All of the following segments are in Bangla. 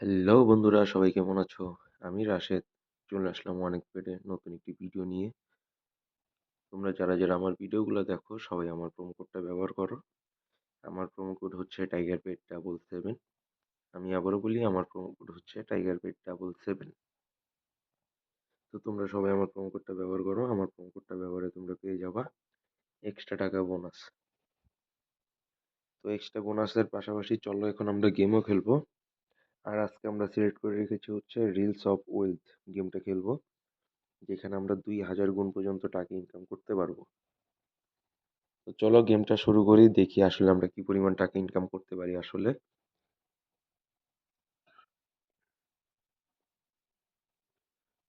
হ্যালো বন্ধুরা, সবাই কেমন আছো? আমি রাশেদ, চলে আসলাম অনেক পেটে নতুন একটি ভিডিও নিয়ে। তোমরা যারা যারা আমার ভিডিওগুলো দেখো, সবাই আমার প্রোমো কোডটা ব্যবহার করো। আমার প্রোমো কোড হচ্ছে টাইগার পেট ডাবল সেভেন আমি আবারও বলি, আমার প্রোমো কোড হচ্ছে টাইগার পেট ডাবল সেভেন তো তোমরা সবাই আমার প্রোমো কোডটা ব্যবহার করো, আমার প্রোমো কোডটা ব্যবহারে তোমরা পেয়ে যাবা এক্সট্রা টাকা বোনাস তো এক্সট্রা বোনাসের পাশাপাশি চলো, এখন আমরা গেমও খেলব। আর আজকে আমরা সিলেক্ট করে রেখেছি হচ্ছে রিলস অফ ওয়েলথ গেমটা খেলব, যেখানে আমরা দুই হাজার গুণ পর্যন্ত টাকা ইনকাম করতে পারব। তো চলো গেমটা শুরু করি, দেখি আসলে আমরা কি পরিমাণ টাকা ইনকাম করতে পারি আসলে।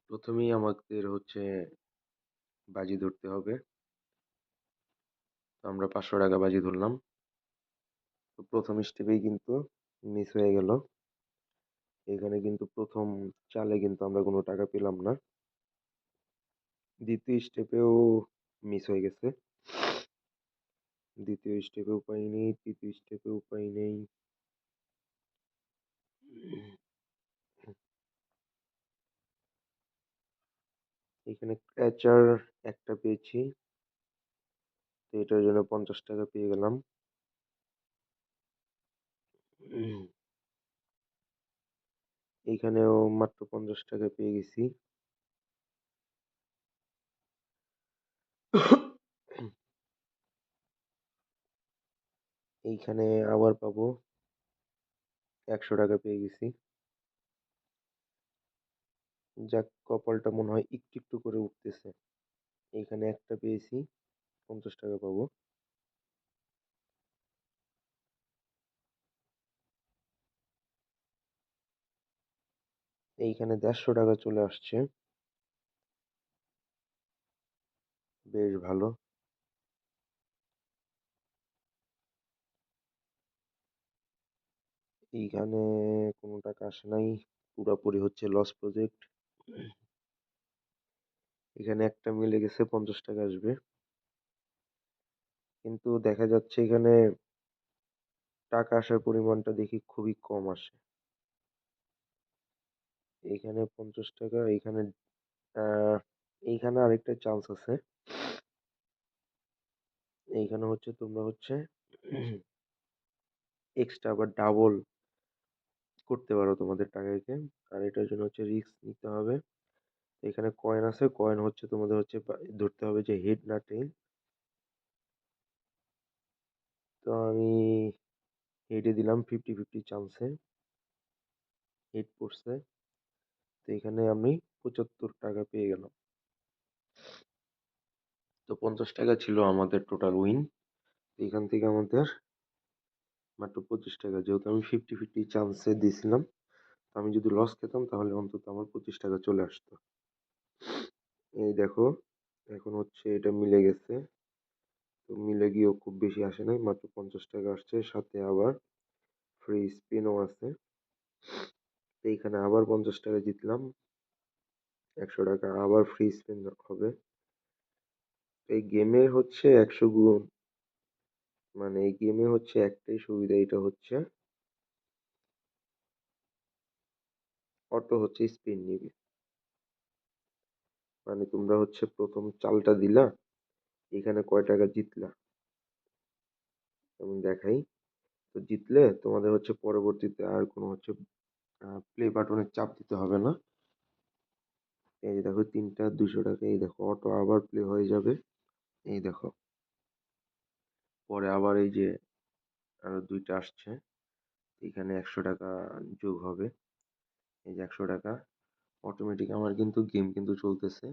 প্রথমেই আমাদের হচ্ছে বাজি ধরতে হবে। তো আমরা পাঁচশো টাকা বাজি ধরলাম। তো প্রথম স্টেপেই কিন্তু মিস হয়ে গেল। এখানে কিন্তু প্রথম চালে কিন্তু আমরা কোনো টাকা পেলাম না। দ্বিতীয় স্টেপেও মিস হয়ে গেছে। দ্বিতীয় স্টেপে উপায় নেই, তৃতীয় স্টেপে উপায় নেই। এখানে ক্র্যাচার একটা পেয়েছি। তো এটার জন্য পঞ্চাশ টাকা পেয়ে গেলাম। এইখানেও মাত্র পঞ্চাশ টাকা পেয়ে গেছি। এইখানে আবার পাবো। একশো টাকা পেয়ে গেছি। যাক, কপালটা মনে হয় একটু একটু করে উঠতেছে। এইখানে একটা পেয়েছি, পঞ্চাশ টাকা পাবো। এইখানে দেড়শো টাকা চলে আসছে। বেশ ভালো। এইখানে কোনো টাকা আসে নাই। পুরাপুরি হচ্ছে লস প্রজেক্ট এখানে একটা মিলে গেছে পঞ্চাশ টাকা আসবে। কিন্তু দেখা যাচ্ছে এখানে টাকা আসার পরিমাণটা দেখি খুবই কম আসে। এইখানে পঞ্চাশ টাকা এইখানে এইখানে আরেকটা চান্স আছে। এইখানে হচ্ছে তোমরা হচ্ছে এক্সট্রা বা ডাবল করতে পারো তোমাদের টাকাকে। আর এটার জন্য হচ্ছে রিস্ক নিতে হবে। এখানে কয়েন আছে কয়েন হচ্ছে তোমাদের হচ্ছে ধরতে হবে যে হেড না টেল তো আমি হেডে দিলাম ফিফটি ফিফটি চান্সে হেড পড়ছে। তো এখানে আমি পঁচাত্তর টাকা পেয়ে গেলাম। তো পঞ্চাশ টাকা ছিল আমাদের টোটাল উইন এখান থেকে আমাদের মাত্র পঁচিশ টাকা। যেহেতু আমি ফিফটি ফিফটি চান্সে দিয়েছিলাম আমি যদি লস খেতাম তাহলে অন্তত আমার পঁচিশ টাকা চলে আসতো। এই দেখো, এখন হচ্ছে এটা মিলে গেছে। তো মিলে গিয়েও খুব বেশি আসে নাই, মাত্র পঞ্চাশ টাকা আসছে। সাথে আবার ফ্রি স্পিনও আছে। এইখানে আবার পঞ্চাশ টাকা জিতলাম। একশো টাকা আবার ফ্রি স্পিন হবে। এই গেমের হচ্ছে একশো গুণ। মানে এই গেমে হচ্ছে একটাই সুবিধা এটা হচ্ছে অটো হচ্ছে স্পিন নিবে। মানে তোমরা হচ্ছে প্রথম চালটা দিলা, এখানে কয় টাকা জিতলা? আমি দেখাই। তো জিতলে তোমাদের হচ্ছে পরবর্তীতে আর কোনো হচ্ছে প্লে বাটনের চাপ দিতে হবে না। এই দেখো, তিনটা দুশো টাকা, এই দেখো অটো আবার প্লে হয়ে যাবে। এই দেখো, পরে আবার এই যে আরও দুইটা আসছে, এখানে একশো টাকা যোগ হবে। এই যে একশো টাকা অটোমেটিক আমার কিন্তু গেম কিন্তু চলতেছে।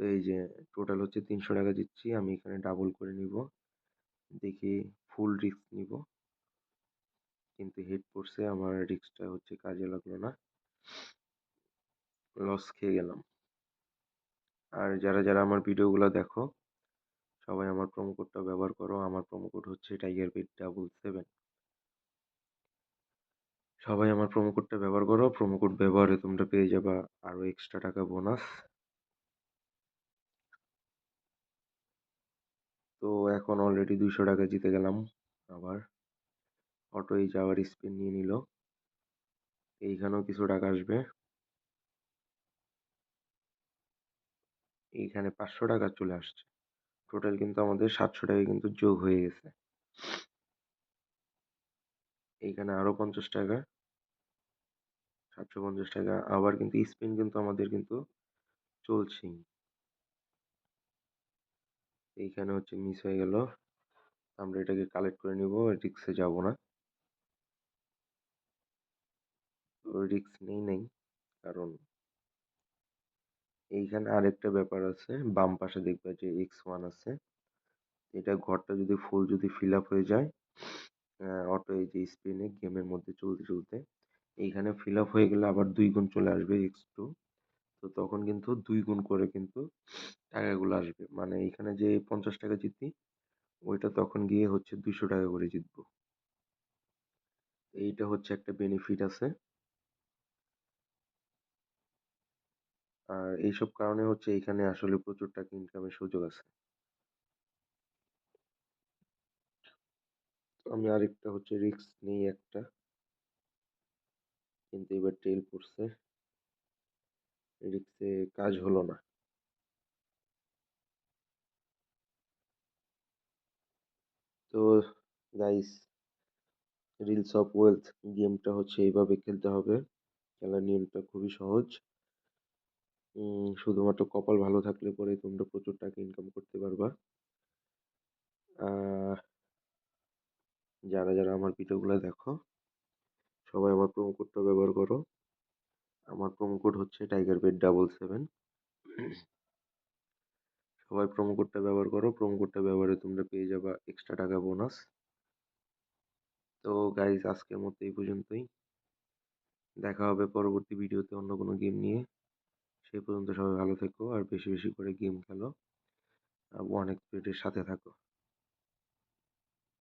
তো এই যে টোটাল হচ্ছে তিনশো টাকা দিচ্ছি, আমি এখানে ডাবল করে নিব। দেখি ফুল রিস্ক নিব। কিন্তু হেড পড়ছে আমার রিস্কটা হচ্ছে কাজে লাগল না। লস খেয়ে গেলাম। আর যারা যারা আমার ভিডিওগুলো দেখো, সবাই আমার প্রোমো কোডটা ব্যবহার করো। আমার প্রোমো কোড হচ্ছে টাইগার বিট ডাবল সেভেন সবাই আমার প্রোমো কোডটা ব্যবহার করো। প্রোমো কোড ব্যবহারে তোমরা পেয়ে যাবা আরও এক্সট্রা টাকা বোনাস তো এখন অলরেডি দুইশো টাকা জিতে গেলাম আবার। অটো এই যাওয়ার স্পিন নিয়ে নিল। এইখানেও কিছু টাকা আসবে। এইখানে পাঁচশো টাকা চলে আসছে। টোটাল কিন্তু আমাদের সাতশো টাকা কিন্তু যোগ হয়ে গেছে। এইখানে আরও পঞ্চাশ টাকা। সাতশো পঞ্চাশ টাকা। আবার কিন্তু স্পিন কিন্তু আমাদের কিন্তু চলছেই। এইখানে হচ্ছে মিস হয়ে গেল। আমরা এটাকে কালেক্ট করে নিব। রিক্সে যাব না। রিক্স নেই নেই। কারণ এইখানে আরেকটা ব্যাপার আছে, বাম পাশে দেখবে যে এক্স ওয়ান আছে। এটা ঘরটা যদি ফুল যদি ফিল আপ হয়ে যায় অটো এই যে স্পিনে গেমের মধ্যে চলতে চলতে, এইখানে ফিল আপ হয়ে গেলে আবার দুই গুণ চলে আসবে এক্স টু তো তখন কিন্তু দুই গুণ করে কিন্তু টাকাগুলো আসবে। মানে এইখানে যে পঞ্চাশ টাকা জিতি ওইটা তখন গিয়ে হচ্ছে দুশো টাকা করে জিতবো। এইটা হচ্ছে একটা বেনিফিট আছে। আর এইসব কারণে হচ্ছে এখানে আসলে প্রচুর টাকা ইনকামের সুযোগ আছে। আমি আরেকটা হচ্ছে রিস্ক নেই একটা। কিন্তু এবার টেল পড়ছে। রিক্সে কাজ হলো না। তো গাইস রিলস অফ ওয়েলথ গেমটা হচ্ছে এইভাবে খেলতে হবে। খেলার নিয়মটা খুবই সহজ। শুধুমাত্র কপাল ভালো থাকলে পরে তোমরা প্রচুর টাকা ইনকাম করতে পারবা। যারা যারা আমার ভিডিওগুলো দেখো, সবাই আমার প্রোমো কোডটা ব্যবহার করো। আমার প্রোমো কোড হচ্ছে টাইগার বেড ডাবল সেভেন সবাই প্রোমো কোডটা ব্যবহার করো। প্রোমো কোডটা ব্যবহারে তোমরা পেয়ে যাবা এক্সট্রা টাকা বোনাস তো গাইজ আজকের মতো এই পর্যন্তই। দেখা হবে পরবর্তী ভিডিওতে অন্য কোনো গেম নিয়ে। সেই পর্যন্ত সবাই ভালো থেকো, আর বেশি বেশি করে গেম খেলো। অনেক পেটের সাথে থাকো।